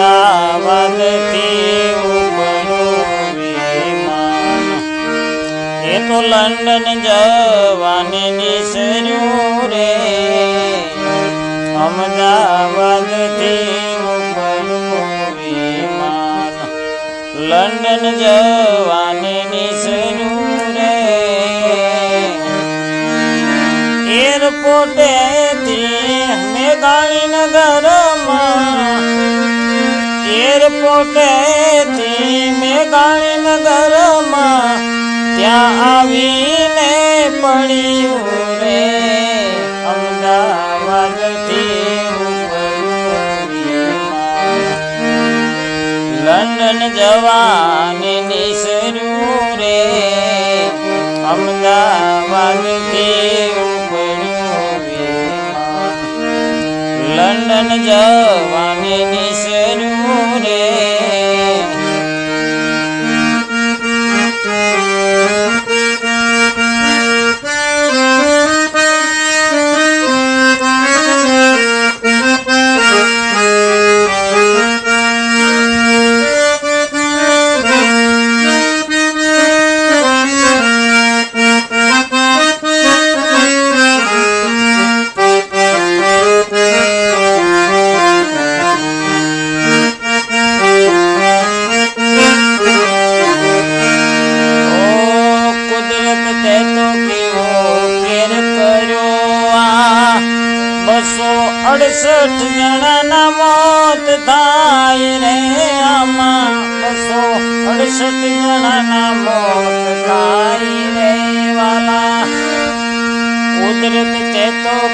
અમદાવાદથી ઉપડ્યું વિમાન. એ તો લંડન જવાની નિસર્યું રે. અમદાવાદથી ઉપડ્યું વિમાન. લંડન જવાની નિસર્યું રે. એરપોર્ટેથી મેઘાણીનગરમાં એરપોર્ટેથી મેઘાણીનગરમાં ત્યાં આવીને પડ્યું રે. અમદાવાદથી લંડન જવાની નિસર્યું રે. અમદાવાદથી લંડન જવાની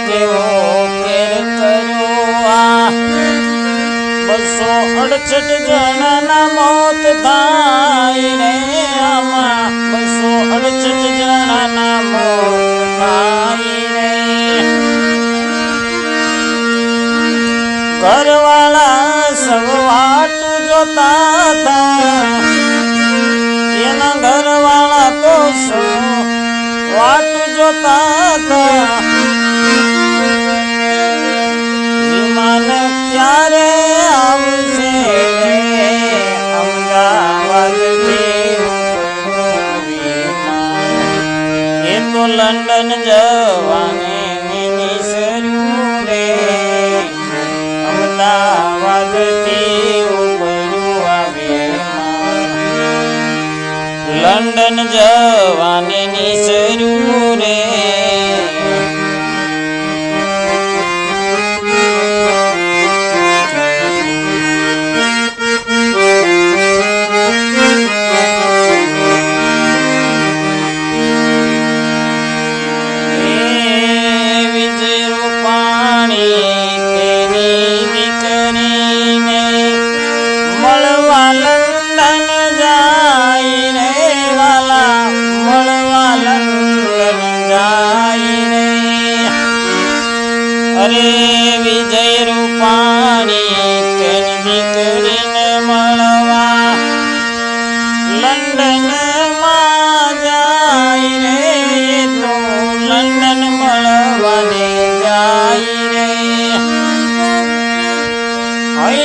કેવો કેર મોત થાય રે આમાં. બસો અડસઠ જણાના મોત થાય રે. ઘરવાળા વાટ જોતા હતા. એના ઘરવાળા તો વાટ જોતા હતા. ક્યારે આવશે લંડન જવાની નિસર્યું રે અમદાવાદથી ઉપડ્યું આ લંડન જવાની નિસર્યું રે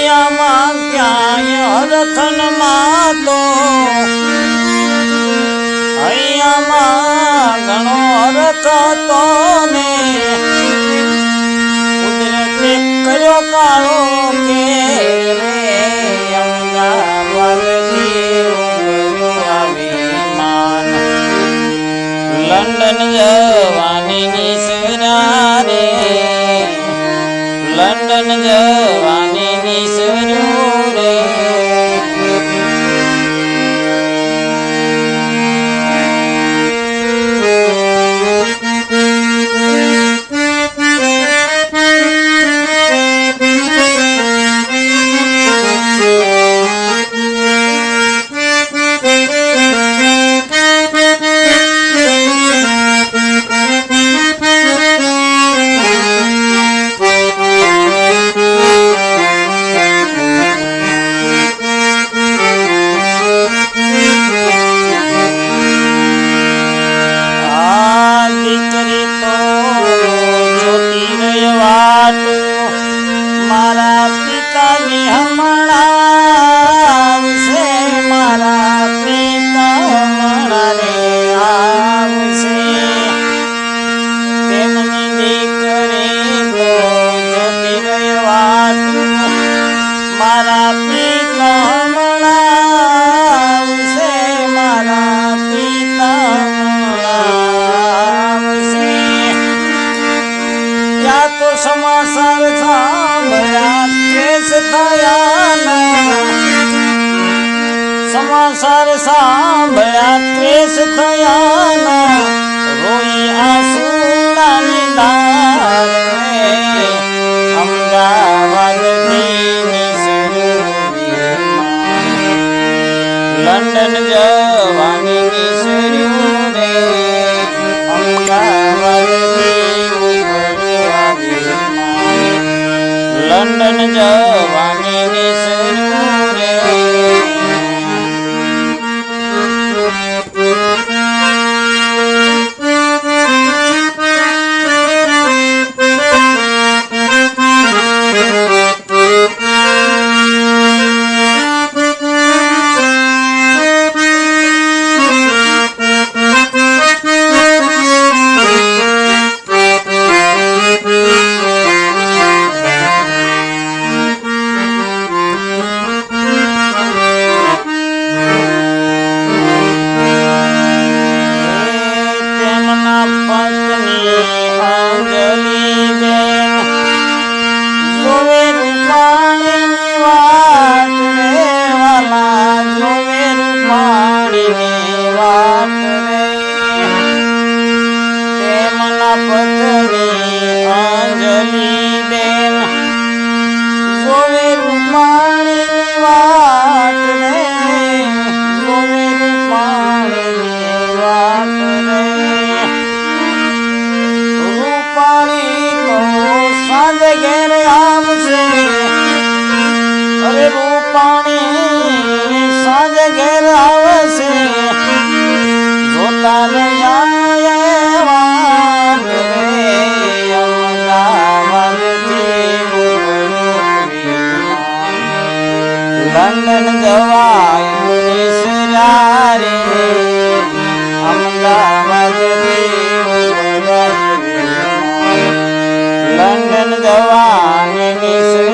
અહીંયામાં ક્યાંય હરખનમાં તો અહીંયામાં ઘણો હરખ હતો ને કુદરતે કર્યો કાળો કે. લંડન જવાની નિસરા રે લંડન જવાની 啦啦。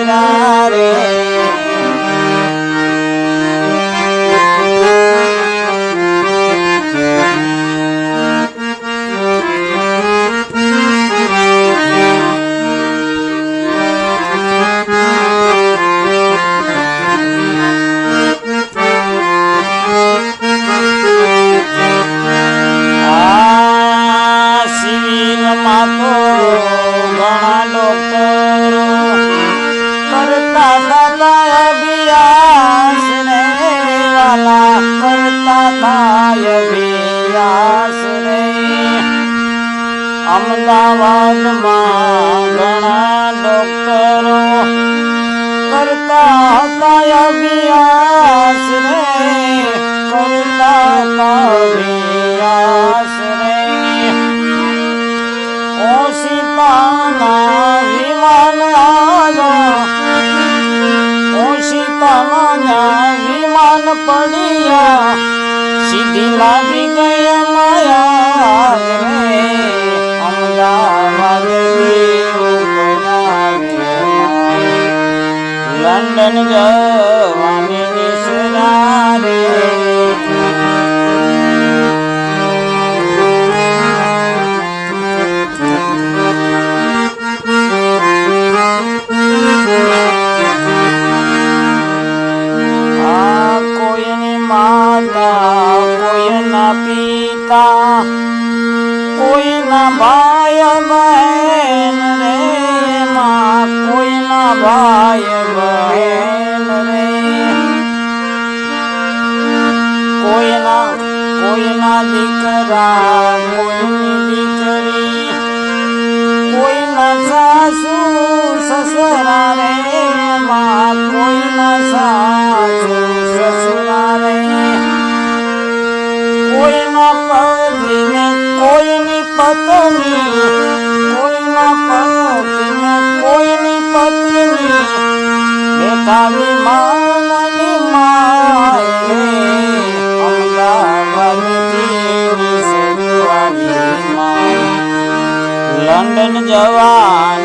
Bye. Bye. Bye. અમદાવાદમાં ઘણા ડોક્ટરો કરતા હતા અભ્યાસ રે, કરતા હતા અભ્યાસ રે. ઓશિતાના વિમાન ઓશિતાના વિમાન પડ્યા. સીધી जाए પત્ની કોઈના પતિની કોઈની પત્ની બેઠાવી માની મારે લંડન જવા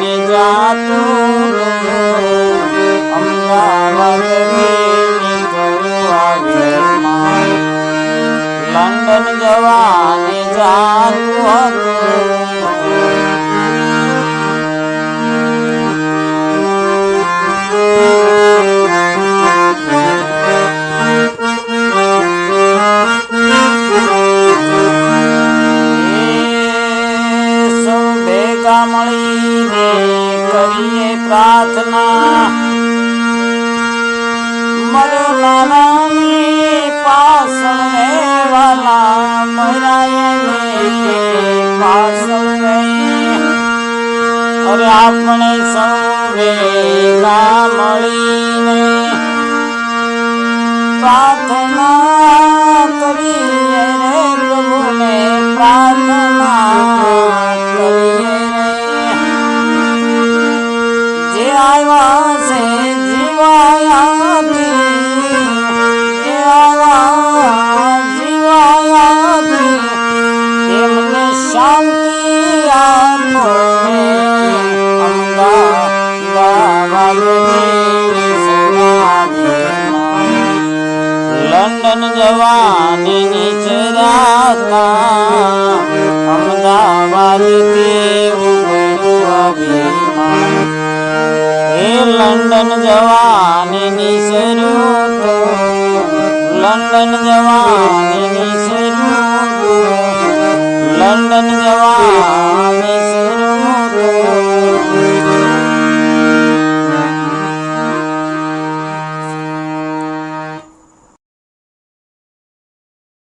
રે વાલા મરાયની રે અરે આપણે સૌએ ના મળીને પ્રાર્થના કરીએ પ્રાર્થના કરીએ લંડન જવાની નિસર્યું તો લંડન જવાની